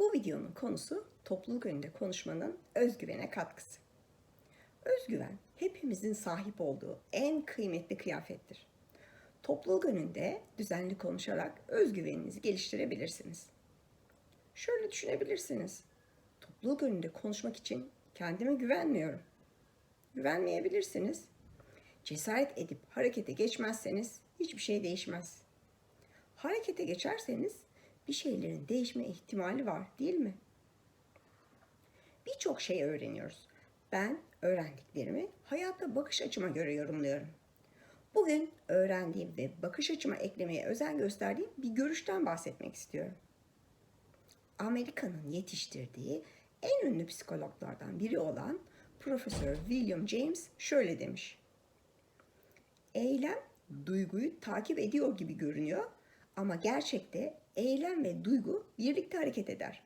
Bu videonun konusu topluluk önünde konuşmanın özgüvene katkısı. Özgüven hepimizin sahip olduğu en kıymetli kıyafettir. Topluluk önünde düzenli konuşarak özgüveninizi geliştirebilirsiniz. Şöyle düşünebilirsiniz. Topluluk önünde konuşmak için kendime güvenmiyorum. Güvenmeyebilirsiniz. Cesaret edip harekete geçmezseniz hiçbir şey değişmez. Harekete geçerseniz bir şeylerin değişme ihtimali var değil mi? Birçok şey öğreniyoruz. Ben öğrendiklerimi hayata bakış açıma göre yorumluyorum. Bugün öğrendiğim ve bakış açıma eklemeye özen gösterdiğim bir görüşten bahsetmek istiyorum. Amerika'nın yetiştirdiği en ünlü psikologlardan biri olan Profesör William James şöyle demiş. Eylem duyguyu takip ediyor gibi görünüyor ama gerçekte eylem ve duygu birlikte hareket eder.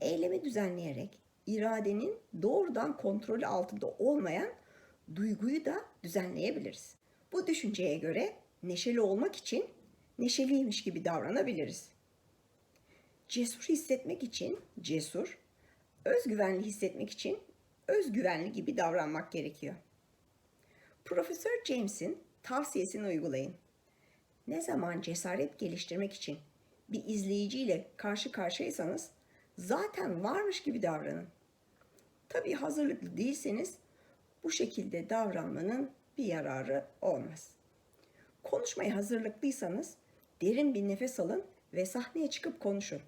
Eylemi düzenleyerek iradenin doğrudan kontrolü altında olmayan duyguyu da düzenleyebiliriz. Bu düşünceye göre neşeli olmak için neşeliymiş gibi davranabiliriz. Cesur hissetmek için cesur, özgüvenli hissetmek için özgüvenli gibi davranmak gerekiyor. Profesör James'in tavsiyesini uygulayın. Ne zaman cesaret geliştirmek için bir izleyiciyle karşı karşıyaysanız zaten varmış gibi davranın. Tabii hazırlıklı değilseniz bu şekilde davranmanın bir yararı olmaz. Konuşmaya hazırlıklıysanız derin bir nefes alın ve sahneye çıkıp konuşun.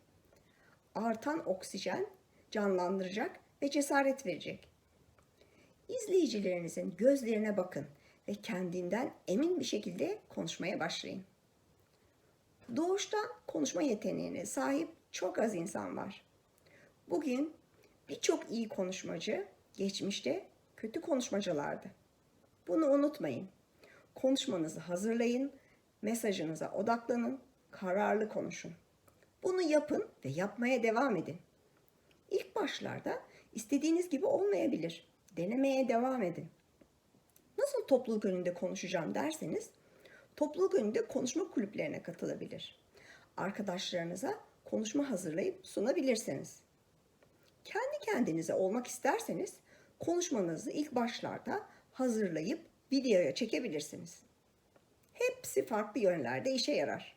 Artan oksijen canlandıracak ve cesaret verecek. İzleyicilerinizin gözlerine bakın ve kendinden emin bir şekilde konuşmaya başlayın. Doğuştan konuşma yeteneğine sahip çok az insan var. Bugün birçok iyi konuşmacı geçmişte kötü konuşmacılardı. Bunu unutmayın. Konuşmanızı hazırlayın, mesajınıza odaklanın, kararlı konuşun. Bunu yapın ve yapmaya devam edin. İlk başlarda istediğiniz gibi olmayabilir. Denemeye devam edin. Nasıl topluluk önünde konuşacağım derseniz, topluluk önünde konuşma kulüplerine katılabilir. Arkadaşlarınıza konuşma hazırlayıp sunabilirsiniz. Kendi kendinize olmak isterseniz konuşmanızı ilk başlarda hazırlayıp videoya çekebilirsiniz. Hepsi farklı yönlerde işe yarar.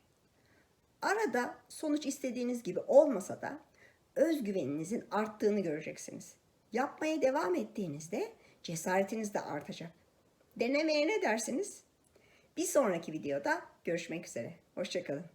Arada sonuç istediğiniz gibi olmasa da özgüveninizin arttığını göreceksiniz. Yapmaya devam ettiğinizde cesaretiniz de artacak. Denemeye ne dersiniz? Bir sonraki videoda görüşmek üzere. Hoşçakalın.